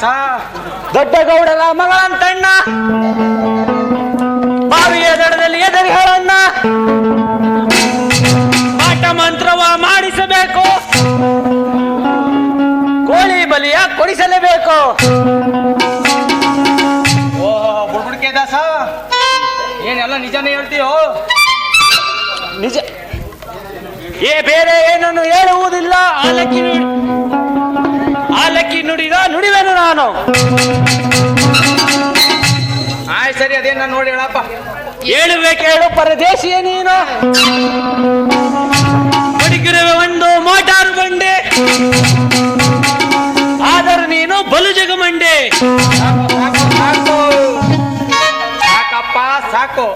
ದೊಡ್ಡ ಗೌಡರ ಮಗಳಂತಣ್ಣ ಬಾವಿಯ ದಡದಲ್ಲಿ ಹೇಳಣ್ಣ ಪಾಠ ಮಂತ್ರವ ಮಾಡಿಸಬೇಕು. ಕೋಳಿ ಬಲಿಯ ಕೊಡಿಸಲೇಬೇಕು. ಓಹೋ ಬುಡ್ಬುಡ್ಕೆ ದಾಸ. ಏನೆಲ್ಲ ನಿಜನೇ ಹೇಳ್ತೀಯೋ? ನಿಜ. ಏ ಬೇರೆ ಏನನ್ನು ಹೇಳುವುದಿಲ್ಲ. ಆಲಕ್ಕಿ ನುಡಿ ಆಲಕ್ಕಿ ನುಡಿದ ನುಡಿವೆನು ನಾನು. ಆಯ್ತು ಸರಿ ಅದೇನ ನೋಡಿ ಹೇಳಪ್ಪ. ಹೇಳಬೇಕು ಹೇಳು ಪರದೇಶಿಯ ನೀನು. ಬಡಿಗಿರುವೆ ಒಂದು ಮೋಟಾರ್ ಬಂಡೆ. ಆದರೂ ನೀನು ಬಲು ಜಗಮಂಡೆ ಮಂಡೆ. ಸಾಕು, ಸಾಕು. ಸಾಕಪ್ಪ ಸಾಕು.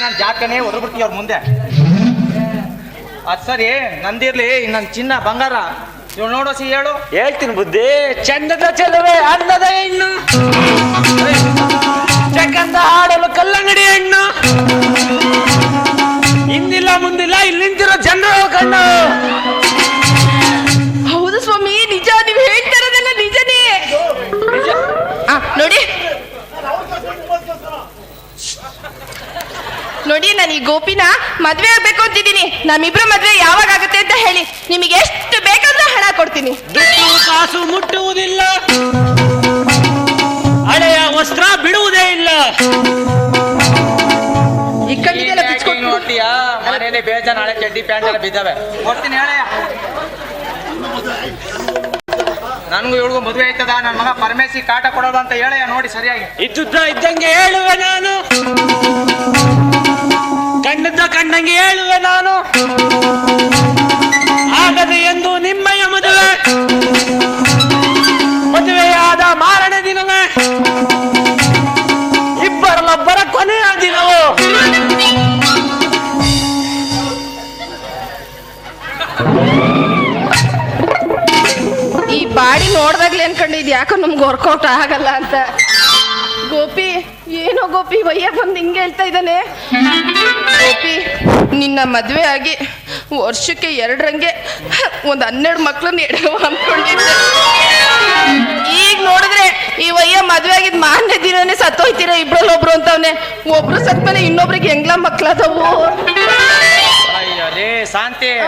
ನಾನು ಜಾಕನೇ ಹೊರಬಿಡ್ತೀವಿ ಅವ್ರ ಮುಂದೆ. ಅದ್ ಸರಿ ನಂದಿರ್ಲಿ ನನ್ನ ಚಿನ್ನ ಬಂಗಾರ. ಇವ್ ನೋಡೋಸಿ ಹೇಳು. ಹೇಳ್ತೀನಿ ಬುದ್ಧಿ. ಚಂದದ ಚೆಲುವೆ ಅನ್ನದ ಹೆಣ್ಣು. ಚಕಂದ ಹಾಡಲು ಕಲ್ಲಂಗಡಿ ಹೆಣ್ಣು. ಹಿಂದಿಲ್ಲ ಮುಂದಿಲ್ಲ ಇಲ್ಲಿ ನಿಂತಿರೋ ಜನರು ಕಣ್ಣು. ಹೌದು ಸ್ವಾಮಿ ನಿಜ ನೀವು ಹೇಳ್ತಾ ಇರೋದೆಲ್ಲ ನಿಜನೇ. ಆ, ನೋಡಿ. ನೋಡಿ ನಾನು ಈ ಗೋಪಿನ ಮದ್ವೆ ಆಗ್ಬೇಕು ಅಂತಿದ್ದೀನಿ. ನಮ್ಮಿಬ್ರ ಮದ್ವೆ ಯಾವಾಗ ಆಗುತ್ತೆ ಅಂತ ಹೇಳಿ. ನಿಮಗೆ ಎಷ್ಟು ಹಣ ದುಡ್ಡು ಕಾಸು ಮುಟ್ಟುವುದಿಲ್ಲ. ಹಳೆಯ ವಸ್ತ್ರ ಬಿಡುವುದೇ ಇಲ್ಲ. ಈ ಕಣ್ಣಿಗೆಲ್ಲ ಬಿಚ್ಕೊಂಡು ನೋಡ್ತೀಯಾ? ಮನೇಲಿ ಬೇಜಾನ್ ಹಳೆ ಚಡ್ಡಿ ಪ್ಯಾಂಟ್ ಎಲ್ಲ ಬಿದ್ದಾವೆ. ಕೊಡ್ತೀನಿ ನನ್ಗೂ ಇವಳಿಗೂ ಮದುವೆ ಆಯ್ತದ? ನನ್ನ ಮಗ ಪರಮೇಶಿ ಕಾಟ ಕೊಡೋದು ಅಂತ ಹೇಳಯ್ಯ ನೋಡಿ ಸರಿಯಾಗಿ. ಇದ್ದುದ್ದ ಇದ್ದಂಗೆ ಹೇಳುವೆ ನಾನು. ಕಂಡದ್ದ ಕಂಡಂಗೆ ಹೇಳುವೆ ನಾನು. ಆಗದೆ ಎಂದು ನಿಮ್ಮಯ ಮದುವೆ. ಮದುವೆಯಾದ ಮಾರಣ ದಿನವೇ ಇಬ್ಬರಲ್ಲೊಬ್ಬರ ಕೊನೆಯ ದಿನವು? ಈ ಬಾಡಿ ನೋಡ್ದಾಗ್ಲೇ ಅನ್ಕೊಂಡಿದ್ ಯಾಕೋ ನಮ್ಗೆ ವರ್ಕೌಟ್ ಆಗಲ್ಲ ಅಂತ. ಗೋಪಿ, ಏನೋ ಗೋಪಿ ವಯ್ಯ ಬಂದು ಹಿಂಗೆ ಹೇಳ್ತಾ ಇದ್ದಾನೆ. ಗೋಪಿ, ನಿನ್ನ ಮದುವೆ ಆಗಿ ವರ್ಷಕ್ಕೆ ಎರಡರಂಗೆ ಒಂದು ಹನ್ನೆರಡು ಮಕ್ಳನ್ನ ಎಡವ ಅಂದ್ಕೊಂಡಿದ್ದೆ ಈಗ ನೋಡಿದ್ರೆ ಈ ವಯ್ಯ ಮದುವೆ ಆಗಿದ್ ಮಾನ್ಯ ದಿನನೇ ಸತ್ತೋಯ್ತೀರ ಇಬ್ರಲ್ಲಿ ಒಬ್ರು ಅಂತವ್ನೆ. ಒಬ್ರು ಸತ್ಮೇಲೆ ಇನ್ನೊಬ್ರಿಗೆ ಹೆಂಗ್ಲ ಮಕ್ಳದವು? ಶಾಂತಿ.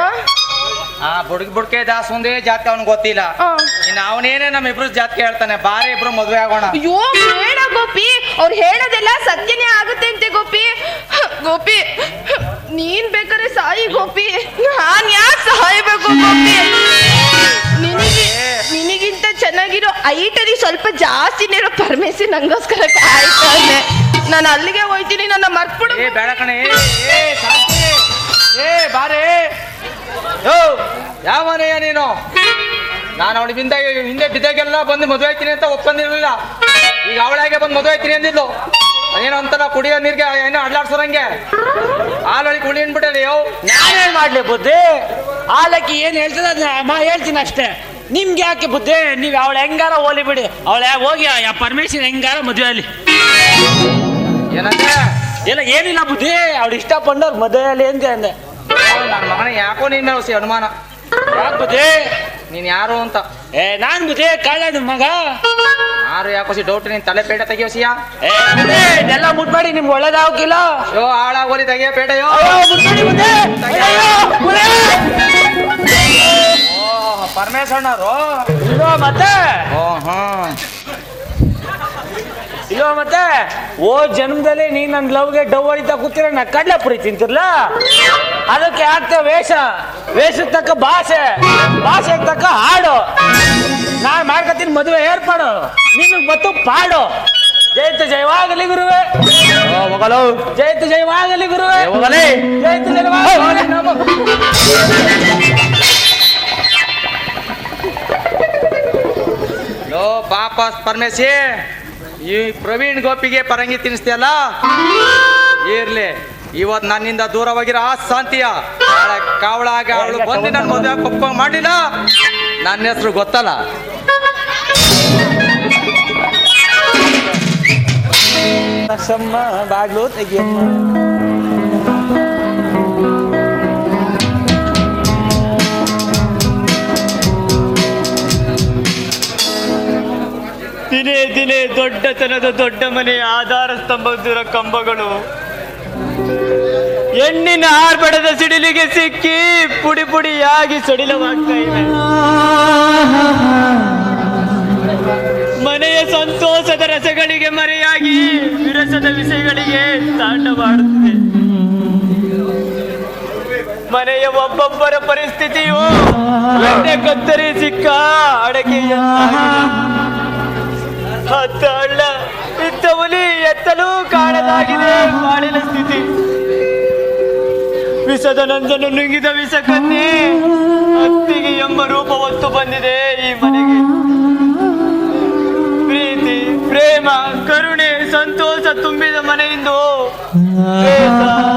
ಆ? ಬುಡ್ಕ್ ಬುಡ್ಕೆ ದಾಸ್ ಒಂದೇ ಜಾತಿ ಅವ್ನ್ ಗೊತ್ತಿಲ್ಲ. ಇನ್ನು ಅವನೇನೆ ನಮ್ಮ ಇಬ್ರು ಜಾತಿ ಹೇಳ್ತಾನೆ. ಬಾರಿ ಇಬ್ರು ಮದುವೆ ಆಗೋಣ. ಅಯ್ಯೋ ಬೇಡ ಗೋಪಿ. ಅವ್ರು ಹೇಳೋದೆಲ್ಲ ಸತ್ಯನೇ ಆಗುತ್ತೆ ಅಂತೆ ಗೋಪಿ. ಗೋಪಿ. ನೀನ್ ಬೇಕಾದ್ರೆ ಸಾಯಿ ಗೋಪಿ. ನಾನ್ ಯಾಕೆ ಸಾಯ್ಬೇಕು ಗೋಪಿ? ನಿನಗೆ ನಿನಗಿಂತ ಚೆನ್ನಾಗಿರೋ ಐಟರಿ ಸ್ವಲ್ಪ ಜಾಸ್ತಿನೇ ಇರೋ ಪರಮೇಶ್ವರ್ ನಂಗೋಸ್ಕರ ಕಾಯ್ತಾನೆ ನಾನು ಅಲ್ಲಿಗೆ ಹೋಯ್ತೀನಿ ನನ್ನ ಮರ್ತ್ಬಿಡು. ಏ ಬೇಡ ಏ, ಏ ಏ ಬಾರೆ. ಯಾವನೆಯ ನೀನು? ನಾನು ಅವಳು ಹಿಂದೆ ಹಿಂದೆ ಬಿದ್ದಾಗೆಲ್ಲ ಬಂದು ಮದುವೆ ಆಯ್ತೀನಿ ಅಂತ ಒಪ್ಪಂದಿರಲಿಲ್ಲ. ಈಗ ಅವಳಾಗೆ ಬಂದು ಮದುವೆ ಆಯ್ತೀನಿ ಅಂದಿದ್ಲು. ಏನೋ ಅಂತಾರ ಕುಡಿಯೋ ನೀರ್ಗೆ ಏನೋ ಅಡ್ಲಾಡ್ಸೋರಂಗೆ ಹಾಲೊಳಗೆ ಕುಳಿ ಅನ್ಬಿಟ್ಟಲ್ಲ ಯೋ. ನಾನೇನ್ ಮಾಡ್ಲಿ ಬುದ್ಧಿ? ಆಲಕ್ಕಿ ಏನ್ ಹೇಳ್ತದ ಅಮ್ಮ ಹೇಳ್ತೀನಿ ಅಷ್ಟೇ. ನಿಮ್ಗೆ ಯಾಕೆ ಬುದ್ಧಿ? ನೀವ್ ಅವಳ ಹೆಂಗಾರ ಹೋಲಿ ಬಿಡಿ. ಅವಳ ಹೋಗಿ ಆ ಪರಮೇಶ್ವರ್ ಹೆಂಗಾರ ಮದುವೆ ಅಲ್ಲಿ ಏನಂದ್ರೆ ಎಲ್ಲ ಏನಿಲ್ಲ ಬುದ್ಧಿ. ಅವಳು ಇಷ್ಟಪಟ್ಟವ್ರು ಮದುವೆ ಅಲ್ಲಿ ಅಂತ ಅಂದೆ. ನನ್ನ ಮಗನ ಯಾಕೋ ನಿನ್ನ ಅನುಮಾನ? ಯಾಕೆ ಬುದ್ಧಿ? ನೀನ್ ಯಾರು ಅಂತ? ಏ ನಾನ್ ಬುದ್ಧಿ ಕಾಳಣ್ಣ ಮಗ. ಯಾರು ಯಾಕೋಸಿ ಡೌಟ್ ನೀನ್ ತಲೆ ಪೇಟ ತೆಗಿಯೋಸಿಯಾ ಇದೆಲ್ಲ ಮುಟ್ಬೇಡಿ ನಿಮ್ಗೆ ಒಳ್ಳೇದಾಗಿಲ್ಲ ಯೋ ಹಾಳಾಗೋಲಿ ತೆಗಿಯ ಪೇಟೆಯೋ ಪರಮೇಶ್ವರನವರು. ಇಲ್ವಾ ಮತ್ತೆ. ಇಲ್ವಾ ಮತ್ತೆ. ಓ ಜನ್ಮದಲ್ಲಿ ನೀನ್ ನನ್ನ ಲವ್ಗೆ ಡವ್ ಹೊಡಿತಾ ಕೂತಿರ ನಾ ಕಡ್ಲೆಪುರಿ ತಿಂತಿರ್ಲ? ಅದಕ್ಕೆ ಆಗ್ತ ವೇಷ. ವೇಷಕ್ಕೆ ತಕ್ಕ ಭಾಷೆ ಭಾಷೆಗೆ ತಕ್ಕ ಹಾಡು. ನಾನು ಮಾಡ್ಕತ್ತೀನಿ ಮದುವೆ ಏರ್ಪಾಡು. ನಿನಗ್ ಮತ್ತು ಪಾಡು. ಜಯಂತ ಜಯವಾಗಲಿ ಗುರುವೆ. ಓ ಮಗಳು ಜಯಂತ ಜಯವಾಗಲಿ ಗುರುವೆ. ಹೋಗಲೇ. ಜಯಂತ ಜಯವಾಗಲಿ ಲೋ ಪಾಪ ಪರಮೇಶಿ ಈ ಪ್ರವೀಣ್ ಗೋಪಿಗೆ ಪರಂಗಿ ತಿನ್ನಿಸ್ತೀಯಲ್ಲ? ಇರ್ಲಿ. ಇವತ್ತು ನನ್ನಿಂದ ದೂರವಾಗಿರೋ ಆ ಶಾಂತಿಯ ಕಾವಳಾಗ ಅವಳು ಬಂದು ನನ್ನ ಮದುವೆ ಪಪ್ಪ ಮಾಡಿಲ್ಲ? ನನ್ನ ಹೆಸರು ಗೊತ್ತಲ್ಲ? ಬಾಗ್ಲು ತೆಗಿಯಮ್ಮ ದಿನೇ ದಿನೇ ದೊಡ್ಡತನದ ದೊಡ್ಡ ಮನೆ ಆಧಾರ ಸ್ತಂಭದ ಕಂಬಗಳು. ಹೆಣ್ಣಿನ ಆರ್ಭಟದ ಸಿಡಿಲಿಗೆ ಸಿಕ್ಕಿ ಪುಡಿ ಪುಡಿಯಾಗಿ ಸಡಿಲವಾಗ್ತಾ ಇದೆ. ಮನೆಯ ಸಂತೋಷದ ರಸಗಳಿಗೆ ಮರೆಯಾಗಿ ವಿರಸದ ವಿಷಯಗಳಿಗೆ ತಾಂಡವಾಡುತ್ತಿದೆ. ಮನೆಯ ಒಬ್ಬೊಬ್ಬರ ಪರಿಸ್ಥಿತಿಯು ಎಣ್ಣೆ ಕತ್ತರಿ ಸಿಕ್ಕ ಅಡಕೆಯ ಹತ್ತ ಹಳ್ಳ ಇತ್ತ ಹುಲಿ ಎತ್ತಲೂ ಕಾಣಲಾಗಿದೆ. ಬಾಳಿನ ಸ್ಥಿತಿ. ವಿಷದ ನಂದನ್ನು ನುಂಗಿದ ವಿಷ ಕನ್ನಿ ಅತ್ತಿಗೆ ಎಂಬ ರೂಪ ಹೊತ್ತು ಬಂದಿದೆ ಈ ಮನೆಗೆ. ಪ್ರೀತಿ, ಪ್ರೇಮ, ಕರುಣೆ, ಸಂತೋಷ ತುಂಬಿದ ಮನೆಯಿಂದು.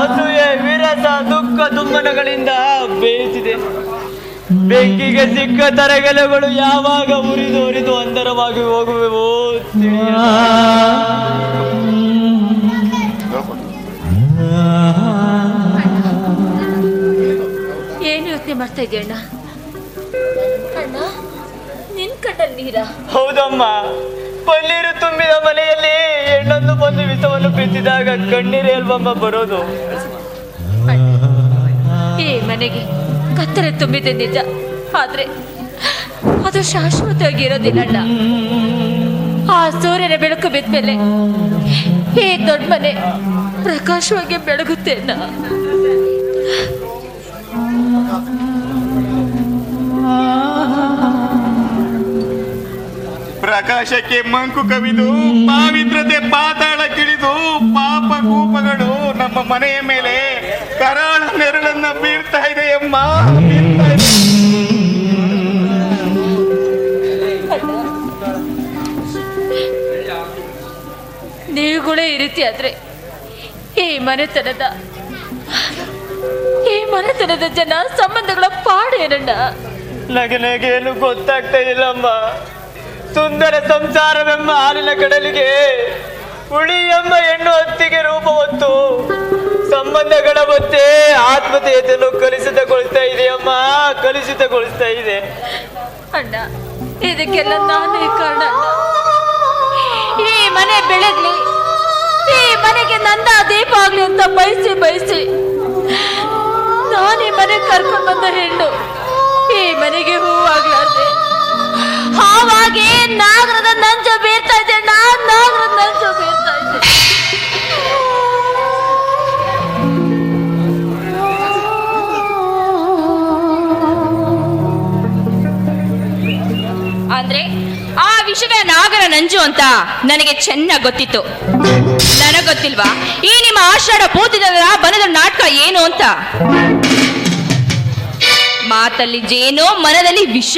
ಅಸೂಯೆ, ವಿರಸ, ದುಃಖ ದುಮ್ಮನಗಳಿಂದ ಬೇಯಿಸಿದೆ ಬೆಂಕಿಗೆ ಸಿಕ್ಕ ತರಗೆಲೆಗಳು ಯಾವಾಗ ಉರಿದು ಉರಿದು ಅಂತರವಾಗಿ ಹೋಗುವೆವೋ ಯೋಚನೆ ಮಾಡ್ತಾ ಇದೆಯ ಅಣ್ಣ? ಅಣ್ಣ ನಿನ್ ಕಣ್ಣಲ್ಲಿ ನೀರ? ಹೌದಮ್ಮ. ಪನ್ನೀರು ತುಂಬಿದ ಮನೆಯಲ್ಲಿ ಹೆಣ್ಣೊಂದು ಬಂದು ವಿಷವನ್ನು ಬಿದ್ದಿದಾಗ ಕಣ್ಣೀರೇ ಅಲ್ವಮ್ಮ ಬರೋದು. ಈ ಮನೆಗೆ ಕತ್ತರೆ ತುಂಬಿದೆ ನಿಜ. ಆದ್ರೆ ಅದು ಶಾಶ್ವತವಾಗಿ ಇರೋದಿಲ್ಲ ಅಣ್ಣ. ಆ ಸೂರ್ಯನ ಬೆಳಕು ಬಿದ್ಮೇಲೆ ಈ ದೊಡ್ಡ ಮನೆ ಪ್ರಕಾಶವಾಗಿ ಬೆಳಗುತ್ತೆ ಅಣ್ಣ. ಪ್ರಕಾಶಕ್ಕೆ ಮಂಕು ಕವಿದು ಪಾವಿತ್ರತೆ ಪಾತಾಳ ಕಿಳಿದು ಪಾಪ ಕೂಪಗಳು ನಮ್ಮ ಮನೆಯ ಮೇಲೆ ಕರಾಳ ನೆರಳನ್ನ ಬೀರ್ತಾ ಇದೆ ಅಮ್ಮ ನೀವು ಕೂಡ ಈ ರೀತಿ ಆದ್ರೆ ಈ ಮನೆತನದ ಈ ಮನೆತನದ ಜನ ಸಂಬಂಧಗಳ ಪಾಡೇನಣ್ಣ ನನಗೆ ನನಗೇನು ಗೊತ್ತಾಗ್ತಾ ಇಲ್ಲಮ್ಮ. ಸುಂದರ ಸಂಸಾರವೆಂಬ ಹಾಲಿನ ಕಡಲಿಗೆ ಹುಳಿ ಎಂಬ ಹೆಣ್ಣು ಹತ್ತಿಗೆ ರೂಪ ಹೊತ್ತು ಸಂಬಂಧಗಳ ಮತ್ತೆ ಆತ್ಮೀಯತೆಯನ್ನು ಕಲುಷಿತಗೊಳಿಸ್ತಾ ಇದೆಯಮ್ಮ ಕಲುಷಿತಗೊಳಿಸ್ತಾ ಇದೆ. ಅಣ್ಣ, ಇದಕ್ಕೆಲ್ಲ ನಾನೇ ಕಾರಣ ಈ ಮನೆ ಬೆಳಗ್ಲಿ, ಈ ಮನೆಗೆ ನನ್ನ ದೀಪ ಆಗ್ಲಿ ಅಂತ ಬಯಸಿ ಬಯಸಿ ನಾನು ಈ ಮನೆಗೆ ಕರ್ಕೊಂಡು ಬಂದ ಹೆಣ್ಣು. ಮನೆಗೆ ಹೂವಾಗ್ಲಾರ್ದೆ. ಹಾವಾಗಿ ನಾಗರದ ನಂಜ ಬೀರ್ತಾ ಇದ್ದೆ ನಾನ್ ನಾಗರದ ನಂಜ ಬೀರ್ತಾ ಇದ್ದೆ ಅಂದ್ರೆ ಆ ವಿಷಯ ನಾಗರ ನಂಜು ಅಂತ ನನಗೆ ಚೆನ್ನಾಗಿ ಗೊತ್ತಿತ್ತು. ನನಗ್ ಗೊತ್ತಿಲ್ವಾ? ಈ ನಿಮ್ಮ ಆಷಾಢ ಬೂತಿದ ಬನದ ನಾಟಕ ಏನು ಅಂತ? ಮಾತಲ್ಲಿ ಜೇನು ಮನದಲ್ಲಿ ವಿಷ.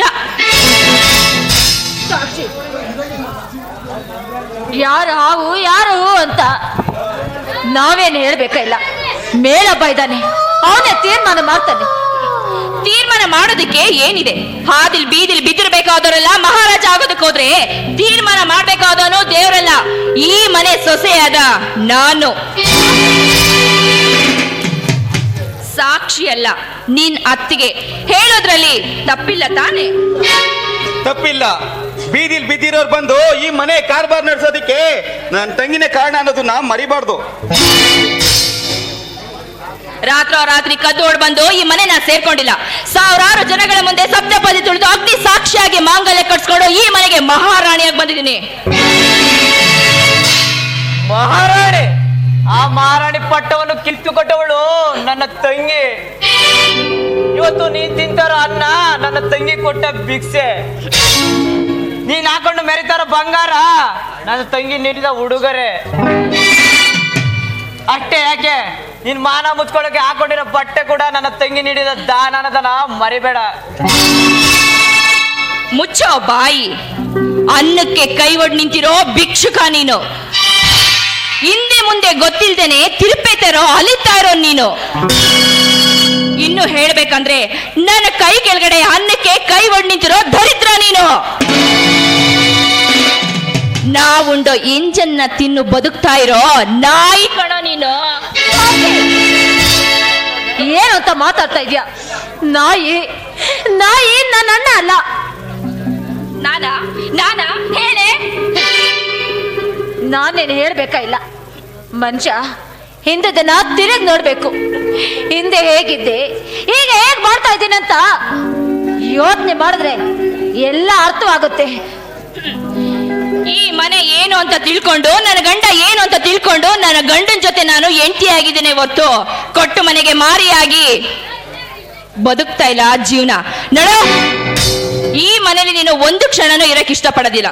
ಯಾರು ಹಾವು ಯಾರು ಅಂತ ನಾವೇನು ಹೇಳ್ಬೇಕಾಗಿಲ್ಲ ಮೇಳಬ್ಬ ಇದ್ದಾನೆ ಅವನೇ ತೀರ್ಮಾನ ಮಾಡ್ತಾನೆ. ತೀರ್ಮಾನ ಮಾಡೋದಕ್ಕೆ ಏನಿದೆ? ಹಾದಿಲ್ ಬೀದಿಲ್ ಬಿದ್ದಿರ್ಬೇಕಾದವರೆಲ್ಲ ಮಹಾರಾಜ ಆಗೋದಕ್ಕೆ ಹೋದ್ರೆ ತೀರ್ಮಾನ ಮಾಡ್ಬೇಕಾದವನು ದೇವರಲ್ಲ. ಈ ಮನೆ ಸೊಸೆಯಾದ ನಾನು. ಸಾಕ್ಷಿ ಅಲ್ಲ. ನಿನ್ ಅತ್ತಿಗೆ ಹೇಳೋದ್ರಲ್ಲಿ ತಪ್ಪಿಲ್ಲ ತಾನೆ? ತಪ್ಪಿಲ್ಲ. ಬೀದಿಲ್ ಬಿದ್ದಿರೋರು ಬಂದು ಈ ಮನೆ ಕಾರ್ಬಾರ್ ನಡೆಸೋದಿಕ್ಕೆ ನನ್ನ ತಂಗಿನೇ ಕಾರಣ ಅನ್ನೋದನ್ನ ಮರಿಬಾರ್ದು. ರಾತ್ರೋ ರಾತ್ರಿ ಕದ್ದೋಡ್ ಬಂದು ಈ ಮನೆ ನಾ ಸೇರ್ಕೊಂಡಿಲ್ಲ. ಸಾವಿರಾರು ಜನಗಳ ಮುಂದೆ ಸಪ್ತಪದಿ ತುಳಿದು ಅಗ್ನಿ ಸಾಕ್ಷಿಯಾಗಿ ಮಾಂಗಲ್ಯ ಕಟ್ಸ್ಕೊಂಡು ಈ ಮನೆಗೆ ಮಹಾರಾಣಿಯಾಗಿ ಬಂದಿದ್ದೀನಿ. ಮಹಾರಾಣಿ ಪಟ್ಟವನ್ನು ಕಿತ್ತುಕೊಟ್ಟವಳು ನನ್ನ ತಂಗಿ. ಇವತ್ತು ನೀನ್ ತಿಂತಾರ ಅನ್ನ, ನನ್ನ ತಂಗಿ ಕೊಟ್ಟ ಭಿಕ್ಷೆ. ನೀನ್ ಹಾಕೊಂಡು ಮೆರಿತಾರ ಬಂಗಾರ, ನನ್ನ ತಂಗಿ ನೀಡಿದ ಉಡುಗೊರೆ. ಅಷ್ಟೇ ಯಾಕೆ? ನೀನ್ ಮಾನ ಮುಚ್ಕೊಳ್ಳೋಕೆ ಹಾಕೊಂಡಿರೋ ಬಟ್ಟೆ ಕೂಡ ನನ್ನ ತಂಗಿ ನೀಡಿದ ದಾನನದನ ಮರಿಬೇಡ. ಮುಚ್ಚೋ ಬಾಯಿ. ಅನ್ನಕ್ಕೆ ಕೈ ಒಡ್ ನಿಂತಿರೋ ಭಿಕ್ಷುಕ ನೀನು. ಹಿಂದೆ ಮುಂದೆ ಗೊತ್ತಿಲ್ದೇನೆ ತಿರುಪೇತರೋ ಅಲಿತಾ ಇರೋ ನೀನು? ಇನ್ನು ಹೇಳ್ಬೇಕಂದ್ರೆ ನನ್ನ ಕೈ ಕೆಳಗಡೆ ಅನ್ನಕ್ಕೆ ಕೈ ಒಡ್ ನಿಂತಿರೋ ದರಿದ್ರ ನೀನು. ನಾವುಂಡೋ ಇಂಜನ್ನ ತಿನ್ನು ಬದುಕ್ತಾ ಇರೋ ನಾಯಿ ಕಣ ನೀನು. ಏನು ಅಂತ ಮಾತಾಡ್ತಾ ಇದೀಯ? ನಾಯಿ ನಾಯಿ ನನ್ನ ಅಣ್ಣ ಅಲ್ಲ. ನಾನಾ? ನಾನಾ? ಹೇಳೆ? ನಾನೇನು ಹೇಳಬೇಕಾ ಇಲ್ಲ. ಮನುಷ್ಯ ಹಿಂದದನ್ನ ತಿರುಗಿ ನೋಡ್ಬೇಕು. ಹಿಂದೆ ಹೇಗಿದ್ದೆ, ಈಗ ಹೇಗೆ ಮಾಡ್ತಾ ಇದ್ದೀನಂತ ಯೋಚನೆ ಮಾಡಿದ್ರೆ ಎಲ್ಲ ಅರ್ಥವಾಗುತ್ತೆ. ಈ ಮನೆ ಏನು ಅಂತ ತಿಳ್ಕೊಂಡು, ನನ್ನ ಗಂಡ ಏನು ಅಂತ ತಿಳ್ಕೊಂಡು, ನನ್ನ ಗಂಡನ ಜೊತೆ ನಾನು ಎಂಟಿ ಆಗಿದ್ದೇನೆ ಹೊತ್ತು. ಕೊಟ್ಟು ಮನೆಗೆ ಮಾರಿಯಾಗಿ ಬದುಕ್ತಾ ಇಲ್ಲ ಜೀವನ. ನಡ, ಈ ಮನೇಲಿ ನೀನು ಒಂದು ಕ್ಷಣನೂ ಇರಕ್ಕೆ ಇಷ್ಟಪಡೋದಿಲ್ಲ.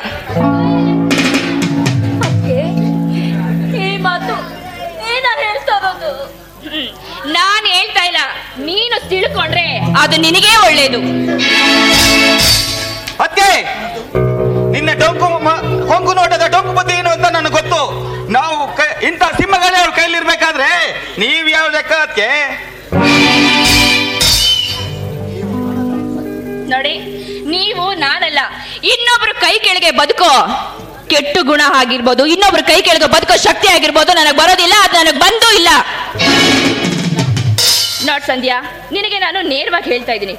ನಾನ್ ಹೇಳ್ತಾ ಇಲ್ಲ. ನೀನು ತಿಳ್ಕೊಂಡ್ರೆ ಅದು ನಿನಗೇ ಒಳ್ಳೇದು. ಅತ್ತೆ ನಿನ್ನ ಡೊಂಕು ಕೊಂಕು ನೋಟದ ಡೊಂಕು ಬುದ್ಧಿ ಏನು ಅಂತ ನನಗೆ ಗೊತ್ತು. ನಾವು ಇಂಥ ಸಿಂಹಗಳೇ ಅವ್ರ ಕೈಲಿರ್ಬೇಕಾದ್ರೆ ನೀವ್ ಯಾವ ಲೆಕ್ಕ ಅದಕ್ಕೆ ನೋಡಿ ನೀವು ನಾನಲ್ಲ. ಇನ್ನೊಬ್ರು ಕೈ ಕೆಳಗೆ ಬದುಕೋ ಕೆಟ್ಟು ಗುಣ ಆಗಿರ್ಬೋದು ಇನ್ನೊಬ್ರು ಕೈ ಕೆಳಗೆ ಬದುಕೋ ಶಕ್ತಿ ಆಗಿರ್ಬೋದು ನನಗೆ ಬರೋದಿಲ್ಲ ಅದು ನನಗೆ ಬಂದೂ ಇಲ್ಲ. ನೋಡ್ ಸಂಧ್ಯಾ ನಿನಗೆ ನಾನು ನೇರವಾಗಿ ಹೇಳ್ತಾ ಇದ್ದೀನಿ.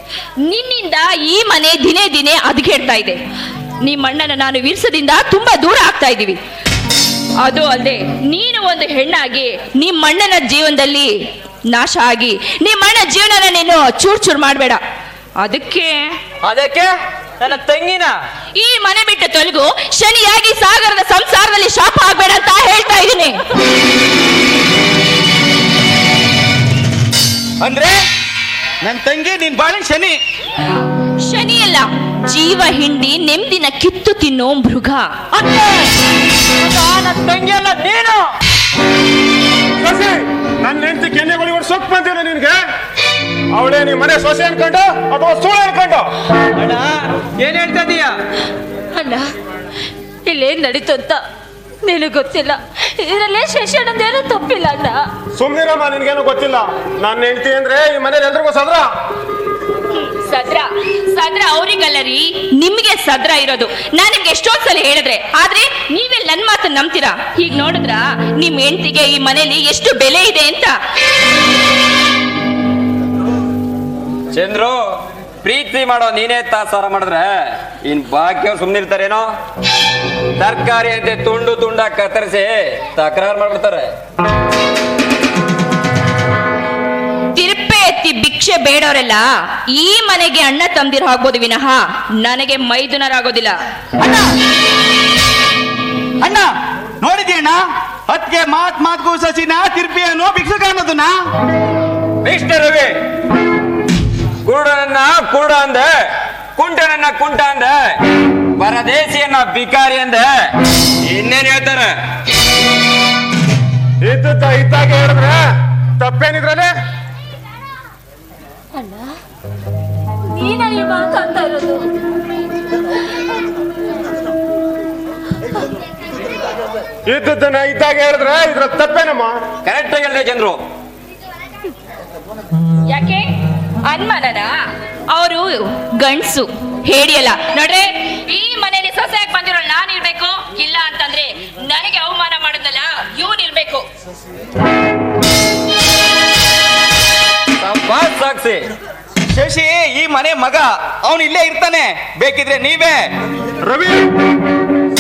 ನಿನ್ನಿಂದ ಈ ಮನೆ ದಿನೇ ದಿನೇ ಅದ್ಗೇಡ್ತಾ ಇದೆ. ನಿಮ್ಮ ಅಣ್ಣನ ನಾನು ವಿರ್ಸದಿಂದ ತುಂಬಾ ದೂರ ಆಗ್ತಾ ಇದ್ದೀವಿ. ಅದು ಅಲ್ಲದೆ ನೀನು ಒಂದು ಹೆಣ್ಣಾಗಿ ನಿಮ್ಮ ಅಣ್ಣನ ಜೀವನದಲ್ಲಿ ನಾಶ ಆಗಿ ನಿಮ್ಮ ಅಣ್ಣ ಜೀವನನ ನೀನು ಚೂರ್ ಚೂರ್ ಮಾಡಬೇಡ. ಅದಕ್ಕೆ? ಅದಕ್ಕೆ? ನನ್ನ ತಂಗಿನ? ಈ ಮನೆ ಬಿಟ್ಟು ತೊಲಗು ಶನಿಯಾಗಿ ಸಾಗರದ ಸಂಸಾರದಲ್ಲಿ ಶಾಪ ಆಗ್ಬೇಡ ಅಂತ ಹೇಳ್ತಾ ಇದ್ದೀನಿ. ಅಂದ್ರೆ ನನ್ನ ತಂಗಿ ನಿನ್ ಬಾಳಿನ ಶನಿ. ಶನಿ ಅಲ್ಲ ಜೀವ ಹಿಂಡಿ ನೆಮ್ಮದಿನ ಕಿತ್ತು ತಿನ್ನೋ ಮೃಗ! ನನ್ನ ತಂಗಿ ಅಲ್ಲ ನೀನು! ಸೊಸೆ ನನ್ನ ಹೆಂಡತಿ ಕೆನ್ನೆಗಳಿಗೆ ಒಂದು ಸೊಪ್ಪು ಬಂದಿಲ್ಲ ನಿನ್ಗೆ? ಅವಳೇ ಮನೆ ಸೊಸೆ ಅನ್ಕೊಂಡು ಅಥವಾ ಸೂಳೆ ಅನ್ಕೊಂಡು? ಅಣ್ಣ ಏನ್ ಹೇಳ್ತಾ ಇದೀಯ? ಅಣ್ಣ ಇಲ್ಲೇನ್ ನಡೀತು ಅಂತ? ನಿನಗೆ ಗೊತ್ತಿಲ್ಲ. ಇದರಲ್ಲೇ ಏನೋ ತಪ್ಪಿಲ್ಲ ಅಣ್ಣ. ಸುಮ್ನಿರಮ್ಮ ನಿನ್ಗೇನು ಗೊತ್ತಿಲ್ಲ. ನನ್ನ ಹೆಂಡತಿ ಅಂದ್ರೆ ಈ ಮನೇಲಿ ಎಲ್ರಿಗೂ ಸದ್ರ? ಸದ್ರ? ಸದ್ರ ಅವ್ರಿಗಲ್ಲ ರೀ. ನಿಮ್ಗೆ ಸದ್ರ ಇರೋದು. ನನಗೆ ನಿಮ್ಗೆ ಎಷ್ಟೊಂದ್ ಸಲ ಹೇಳಿದ್ರೆ ಆದ್ರೆ ನೀವೇ ನನ್ ಮಾತನ್ನ ನಂಬ್ತೀರಾ? ಹೀಗ್ ನೋಡಿದ್ರ ನಿಮ್ ಹೆಂಡತಿಗೆ ಈ ಮನೇಲಿ ಎಷ್ಟು ಬೆಲೆ ಇದೆ ಅಂತ? ಚಂದ್ರು ಪ್ರೀತಿ ಮಾಡೋ ನೀನೇ ತಾಸಾರ ಮಾಡಿದ್ರೆ ಇನ್ ಬಾಕಿಯವ್ರು ಸುಮ್ಮನಿರ್ತಾರೇನೋ ತರಕಾರಿ ಅಂತೆ ತುಂಡು ತುಂಡ ಕತ್ತರಿಸಿ ತಕರಾರು ಮಾಡ್ಬಿಡ್ತಾರೆ. ತಿರುಪೆ ಎತ್ತಿ ಭಿಕ್ಷೆ ಬೇಡವರೆಲ್ಲ ಈ ಮನೆಗೆ ಅಣ್ಣ ತಂದಿರ ಆಗ್ಬೋದು ವಿನಃ ನನಗೆ ಮೈದುನರಾಗೋದಿಲ್ಲ. ಅಣ್ಣ! ಅಣ್ಣ! ನೋಡಿದ್ಯಣ್ಣ? ಅದಕ್ಕೆ ಮಾತ್ ಮಾತ್ಗೂ ಸಸಿನ ತಿರ್ಪಿ ಅನ್ನೋ ಭಿಕ್ಷುಕ ಅನ್ನೋದನ್ನ? ರವಿ ಕುರುಡ ಅಂದೆ. ಕುಂಟನನ್ನ ಕುಂಟ ಅಂದೆ. ಪರದೇಶಿಯನ್ನ ಬಿಕಾರಿ ಅಂದೆ. ಇನ್ನೇನ್ ಹೇಳ್ತಾರೆ? ಇದ್ದ ಇದ್ದಾಗ ಹೇಳಿದ್ರೆ ತಪ್ಪೇನಿದ್ರಲ್ಲಿ? ನೀನ ಈ ಇರೋದು? ಇದ್ದದ್ದನ್ನ ಇದ್ದಾಗ ಹೇಳಿದ್ರೆ ಇದ್ರ ತಪ್ಪೇನಮ್ಮ? ಕರೆಕ್ಟ್ ಆಗಿ ಹೇಳಿದೆ ಚಂದ್ರು ಯಾಕೆ? ಅನ್ಮಾನನ? ಅವರು ಗಂಡ್ಸು ಹೇಳಿಯಲ್ಲ ನೋಡ್ರೆ ಈ ಮನೇಲಿ ಸೊಸೆಯಾಗಿ ಬಂದಿರೋ ನಾನು ಇರ್ಬೇಕು. ಇಲ್ಲ ಅಂತಂದ್ರೆ ನನಗೆ ಅವಮಾನ ಮಾಡಿದ್ನಲ್ಲ ಇವನ್ ಇರ್ಬೇಕು. ಸಾಕ್ಷಿ ಶಶಿ ಈ ಮನೆ ಮಗ ಅವನು ಇಲ್ಲೇ ಇರ್ತಾನೆ. ಬೇಕಿದ್ರೆ ನೀವೇ. ರವಿ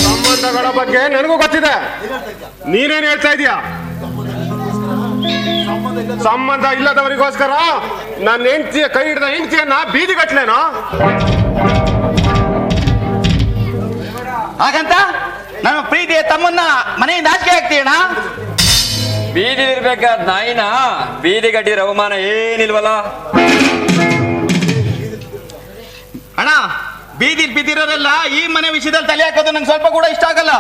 ಸಂಬಂಧಗಳ ಬಗ್ಗೆ ನನಗೂ ಗೊತ್ತಿದೆ. ನೀನೇನ್ ಹೇಳ್ತಾ ಇದೀಯ? ಸಂಬಂಧ ಇಲ್ಲದವರಿಗೋಸ್ಕರ ನನ್ನ ಹೆಂಡತಿಯ ಕೈ ಹಿಡಿದ ಹೆಂಡತಿಯನ್ನ ಬೀದಿಗಟ್ಲೇನೋ ಹಾಗಂತ ನನ್ನ ಪ್ರೀತಿಯ ತಮ್ಮನ್ನ ಮನೆಯಿಂದ ಆಚೆ ಹಾಕ್ತೀಯಣ ಬೀದಿ ಇರ್ಬೇಕಾದ ನಾಯಿನ ಬೀದಿ ಗಡ್ಡಿರ ಅವಮಾನ ಏನಿಲ್ವಲ್ಲ? ಅಣ್ಣ ಬೀದಿ ಬಿದ್ದಿರೋರೆಲ್ಲ ಈ ಮನೆ ವಿಷಯದಲ್ಲಿ ತಲೆ ಹಾಕೋದು ನಂಗೆ ಸ್ವಲ್ಪ ಕೂಡ ಇಷ್ಟ ಆಗಲ್ಲ.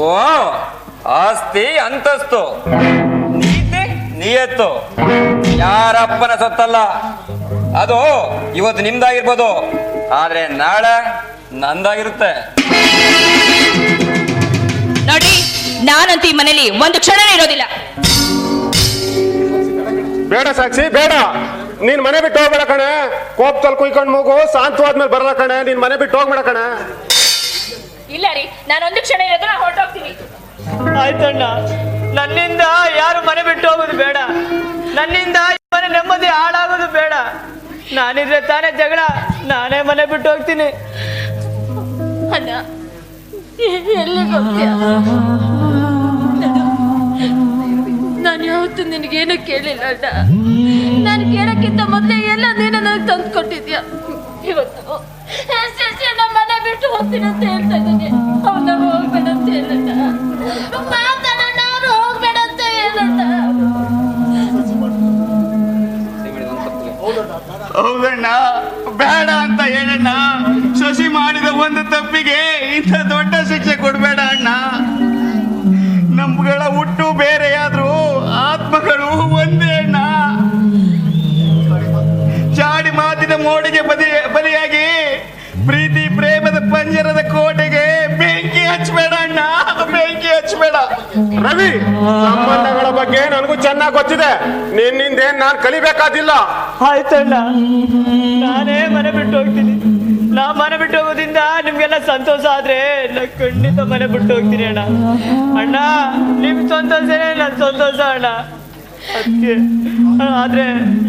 ಓ ಆಸ್ತಿ ಅಂತಸ್ತು. ನೀತಿ ನಿಯತ್ತು. ಯಾರಪ್ಪನ ಸತ್ತಲ್ಲ. ಅದು ಇವತ್ತು ನಿಮ್ದಾಗಿರ್ಬೋದು. ಆದ್ರೆ ನಾಳೆ ನಂದಾಗಿರುತ್ತೆ. ನೋಡಿ ನಾನಂತೂ ಈ ಮನೇಲಿ ಒಂದು ಕ್ಷಣನೇ ಇರೋದಿಲ್ಲ. ಬೇಡ ಸಾಕ್ಷಿ ಬೇಡ. ನೀನ್ ಮನೆ ಬಿಟ್ಟು ಹೋಗ್ಬೇಡ ಕಣೆ. ಕೋಪದಲ್ಲಿ ಕುಯ್ಕೊಂಡ್ ಶಾಂತವಾದ ಮೇಲೆ ಬರಲ್ಲ ಕಣೆ. ನೀನ್ ಮನೆ ಬಿಟ್ಟು ಹೋಗ್ಬೇಡ ಕಣೆ. ಇಲ್ಲ ರೀ ನಾನೊಂದು ಕ್ಷಣ ಇರೋದು ನಾನು ಹೊರಟೋಗ್ತೀನಿ. ಆಯ್ತಣ್ಣ, ನನ್ನಿಂದ ಯಾರು ಮನೆ ಬಿಟ್ಟು ಹೋಗೋದು ಬೇಡ. ನನ್ನಿಂದ ಮನೆ ನೆಮ್ಮದಿ ಹಾಳಾಗೋದು ಬೇಡ. ನಾನಿದ್ರೆ ತಾನೇ ಜಗಳ, ನಾನೇ ಮನೆ ಬಿಟ್ಟು ಹೋಗ್ತೀನಿ. ಅಣ್ಣ ನಾನು ಯಾವತ್ತು ನಿನಗೇನು ಕೇಳಿಲ್ಲ ಅಣ್ಣ. ನಾನು ಕೇಳಕ್ಕಿಂತ ಮೊದಲೇ ಎಲ್ಲ ನೀನು ನನಗೆ ತಂದು ಕೊಟ್ಟಿದ್ಯಾ? ಇವತ್ತು. ಬಿಟ್ಟು ಹೋಗ್ತೀನಿ ಅಂತ ಹೇಳ್ತಾ ಇದ್ದಾನೆ. ಅವನ ಹೋಗ್ಬೇಡ ಅಂತ ಹೇಳಣ್ಣ ಮಾತಾಡೋಣ, ಅವ್ರು ಹೋಗ್ಬೇಡ ಅಂತ ಹೇಳಣ್ಣ ಹೌದಣ್ಣ, ಬೇಡ ಅಂತ ಹೇಳಣ್ಣ. ಶಶಿ ಮಾಡಿದ ಒಂದು ತಪ್ಪಿಗೆ ಇಂಥ ದೊಡ್ಡ ಶಿಕ್ಷೆ ಕೊಡ್ಬೇಡ ಅಣ್ಣ. ನಮ್ಗಳ ಹುಟ್ಟು ಬೇರೆಯಾದ್ರೂ ಆತ್ಮಗಳು ಒಂದೇ ಅಣ್ಣ. ಚಾಡಿ ಮಾತಿನ ಮೋಡಿಗೆ ಬದಿ ಪಂಜರದ ಕೋಟೆಗೆ ಬೆಂಕಿ ಹಚ್ಚಬೇಡ ಅಣ್ಣ ಬೆಂಕಿ ಹಚ್ಚಬೇಡ. ರವಿ, ಸಂಬಂಧಗಳ ಬಗ್ಗೆ ನನಗೂ ಚೆನ್ನಾಗಿ ಗೊತ್ತಿದೆ. ನಿನ್ನಿಂದ ನಾನು ಕಲಿಬೇಕಾದಿಲ್ಲ. ಆಯ್ತಣ್ಣ ನಾನೇ ಮನೆ ಬಿಟ್ಟು ಹೋಗ್ತೀನಿ. ನಾ ಮನೆ ಬಿಟ್ಟು ಹೋಗೋದಿಂದ ನಿಮ್ಗೆಲ್ಲ ಸಂತೋಷ ಆದ್ರೆ ನಾ ಖಂಡಿತ ಮನೆ ಬಿಟ್ಟು ಹೋಗ್ತೀನಿ ಅಣ್ಣ. ಅಣ್ಣ, ನಿಮ್ ಸಂತೋಷನೇ ನನ್ನ ಸಂತೋಷ ಅಣ್ಣ. ಅದಕ್ಕೆ ಆದ್ರೆ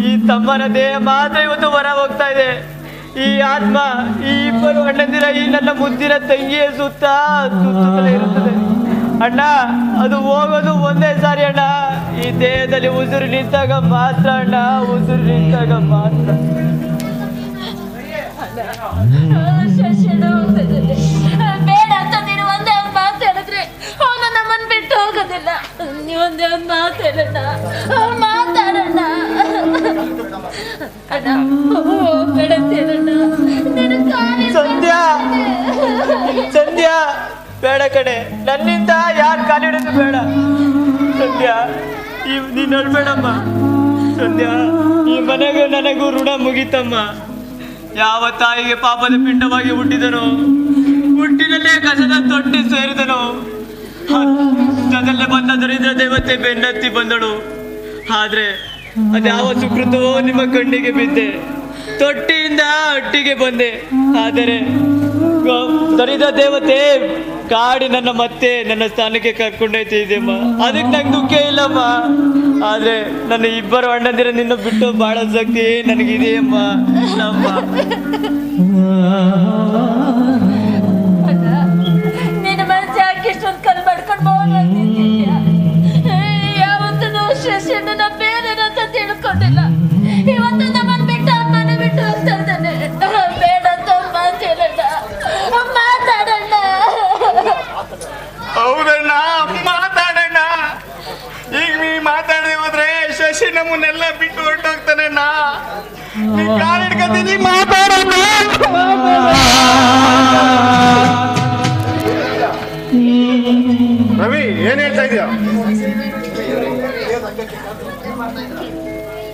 ಈ ತಮ್ಮನ ದೇಹ ಮಾತ್ರ ಇವತ್ತು ಹೊರ ಹೋಗ್ತಾ ಇದೆ. ಈ ಆತ್ಮ, ಈ ಇಬ್ಬರು ಅಣ್ಣಂದಿರ ಈ ನನ್ನ ಮುದ್ದಿನ ತಂಗಿಯ ಸುತ್ತ ಸುತ್ತಲೇ ಇರುತ್ತದೆ. ಅಣ್ಣ, ಅದು ಹೋಗೋದು ಒಂದೇ ಸಾರಿ ಅಣ್ಣ. ಈ ದೇಹದಲ್ಲಿ ಉಸಿರು ನಿಂತಾಗ ಮಾತ್ರ ಅಣ್ಣ, ಉಸಿರು ನಿಂತಾಗ ಮಾತ್ರ. ಮಾತು ಹೇಳಿದ್ರೆ ಬಿಟ್ಟು ಹೋಗೋದಿಲ್ಲ. ನೀವೊಂದೇ ಒಂದು ಮಾತು ಹೇಳಣ್ಣ. ಮಾತಾಡೋಣ ಬೇಡ. ಸದ್ಯ ಈ ನೀನು ಅಳ್ಬೇಡಮ್ಮ ಸದ್ಯ ಈ ಮನೆಗೂ ನನಗೂ ಋಣ ಮುಗೀತಮ್ಮ. ಯಾವ ತಾಯಿಗೆ ಪಾಪದ ಪಿಂಡವಾಗಿ ಹುಟ್ಟಿದನು, ಹುಟ್ಟಿನಲ್ಲೇ ಕಸದ ತೊಟ್ಟಿ ಸೇರಿದನು ಜಗಲ್ಲೇ ಬಂದ ದರಿದ್ರ ದೇವತೆ ಬೆನ್ನತ್ತಿ ಬಂದಳು. ಆದ್ರೆ ಅದ್ಯಾವ ಸುಕೃತವೋ ನಿಮ್ಮ ಕಣ್ಣಿಗೆ ಬಿದ್ದೆ. ತೊಟ್ಟಿಯಿಂದ ಅಟ್ಟಿಗೆ ಬಂದೆ. ಆದರೆ ದರಿದ್ರ ದೇವತೆ ಕಾಡಿ ನನ್ನ ಮತ್ತೆ ನನ್ನ ಸ್ಥಾನಕ್ಕೆ ಕರ್ಕೊಂಡೋಯ್ತಿದ್ದೆಮ್ಮ ಅದಕ್ಕೆ ನಂಗೆ ದುಃಖ ಇಲ್ಲಮ್ಮ. ಆದ್ರೆ ನನ್ನ ಇಬ್ಬರು ಅಣ್ಣಂದಿರ ನಿನ್ನ ಬಿಟ್ಟು ಬಾಳ ಶಕ್ತಿ ನನಗಿದೆಯಮ್ಮ ನಮ್ಮ ನಮ್ಮನ್ನೆಲ್ಲ ಬಿಟ್ಟು ಹೊರಟೋಗ್ತಾನೆ ನೀ ಕಾಲ್ ಹಿಡ್ಕೊತೀನಿ ಮಾತಾಡೋಣ. ರವಿ ಏನ್ ಹೇಳ್ತಾ ಇದೀಯ?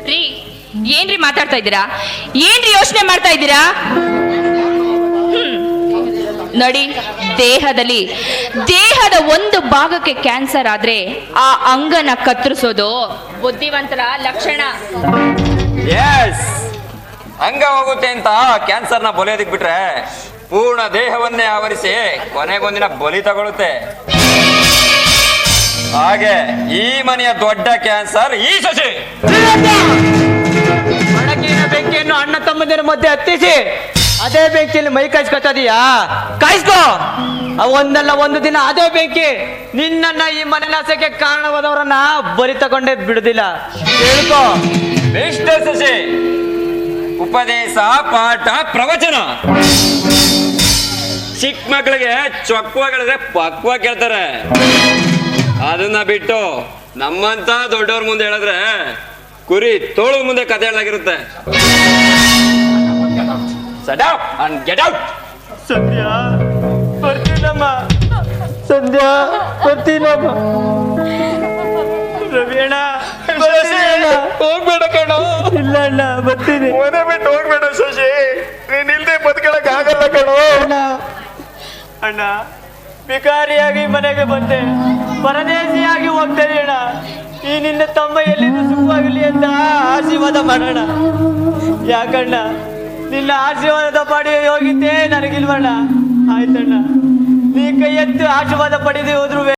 ರೀ ಏನ್ರಿ ಮಾತಾಡ್ತಾ ಇದ್ದೀರಾ? ಏನ್ರಿ ಯೋಚನೆ ಮಾಡ್ತಾ ಇದ್ದೀರಾ. ನೋಡಿ ದೇಹದಲ್ಲಿ ದೇಹದ ಒಂದು ಭಾಗಕ್ಕೆ ಕ್ಯಾನ್ಸರ್ ಆದ್ರೆ ಆ ಅಂಗನ ಕತ್ತರಿಸೋದು ಬುದ್ಧಿವಂತರ ಲಕ್ಷಣ. ಎಸ್ ಹಂಗ ಹೋಗುತ್ತೆ ಅಂತ ಕ್ಯಾನ್ಸರ್ನ ಬಲಿಯೋದಕ್ ಬಿಟ್ರೆ ಪೂರ್ಣ ದೇಹವನ್ನೇ ಆವರಿಸಿ ಕೊನೆಗೊಂದಿನ ಬಲಿ ತಗೊಳುತ್ತೆ. ಹಾಗೆ ಈ ಮನೆಯ ದೊಡ್ಡ ಕ್ಯಾನ್ಸರ್ ಈ ಶಶಿ. ಒಣಗಿನ ಬೆಂಕಿಯನ್ನು ಅಣ್ಣ ತಮ್ಮಂದಿರ ಮಧ್ಯೆ ಹತ್ತಿಸಿ. ಅದೇ ಬೆಂಕಿಯಲ್ಲಿ ಮೈ ಕಾಯಿಸ್ಕೊತದೀಯಾ ಕಾಯಿಸ್ಕೋ. ಒಂದಲ್ಲ, ಒಂದು ದಿನ ಅದೇ ಬೆಂಕಿ. ನಿನ್ನನ್ನ ಈ ಮನೆ ನಾಸಕ್ಕೆ ಕಾರಣವಾದವರನ್ನ ಬರಿ ತಗೊಂಡೇ ಬಿಡುದಿಲ್ಲ. ಹೇಳ್ಕೋ ಶಶಿ ಉಪದೇಶ, ಪಾಠ, ಪ್ರವಚನ. ಚಿಕ್ಕ ಮಕ್ಕಳಿಗೆ ಚೊಕ್ಕವಾಗಿಳಿದ್ರೆ ಪಕ್ವ ಕೇಳ್ತಾರೆ. ಅದನ್ನ ಬಿಟ್ಟು ನಮ್ಮಂತ ದೊಡ್ಡವ್ರ ಮುಂದೆ ಹೇಳಿದ್ರೆ ಕುರಿ ತೋಳು ಮುಂದೆ ಕತೆ ಹೇಳಾಗಿರುತ್ತೆ up and get out Sandhya ಬರ್ತೀನಮ್ಮ. Sandhya ಬರ್ತೀನಮ್ಮ ರವಿಯಣ್ಣ. ಹೋಗ್ಬೇಡ ಕಣ. ಇಲ್ಲ ಅಣ್ಣ ಬರ್ತೀನಿ. ಮನೆ ಬಿಟ್ಟು ಹೋಗ್ಬೇಡ ಶಶಿ. ನೀನ್ ಇಲ್ದೆ ಬದುಕಳಕ್ ಆಗಲ್ಲ ಕಣೋ. ಅಣ್ಣ. ಅಣ್ಣ ಭಿಕಾರಿಯಾಗಿ ಮನೆಗೆ ಬಂದೆ. ಪರದೇಶಿಯಾಗಿ ಹೋಗ್ತೇನೆ ಅಣ್ಣ. ಈ ನಿನ್ನ ತಮ್ಮ ಎಲ್ಲಿಂದ ಸುಖವಾಗಿರ್ಲಿ ಅಂತ ಆಶೀರ್ವಾದ ಮಾಡೋಣ. ಯಾಕಣ್ಣ? ನಿನ್ನ ಆಶೀರ್ವಾದ ಪಡೆಯ ಯೋಗ್ಯತೆ ನನಗಿಲ್ವಣ್ಣ. ಆಯ್ತಣ್ಣ. ನೀ ಕೈ ಎತ್ತು ಆಶೀರ್ವಾದ ಪಡೆದು ಹೋದ್ರು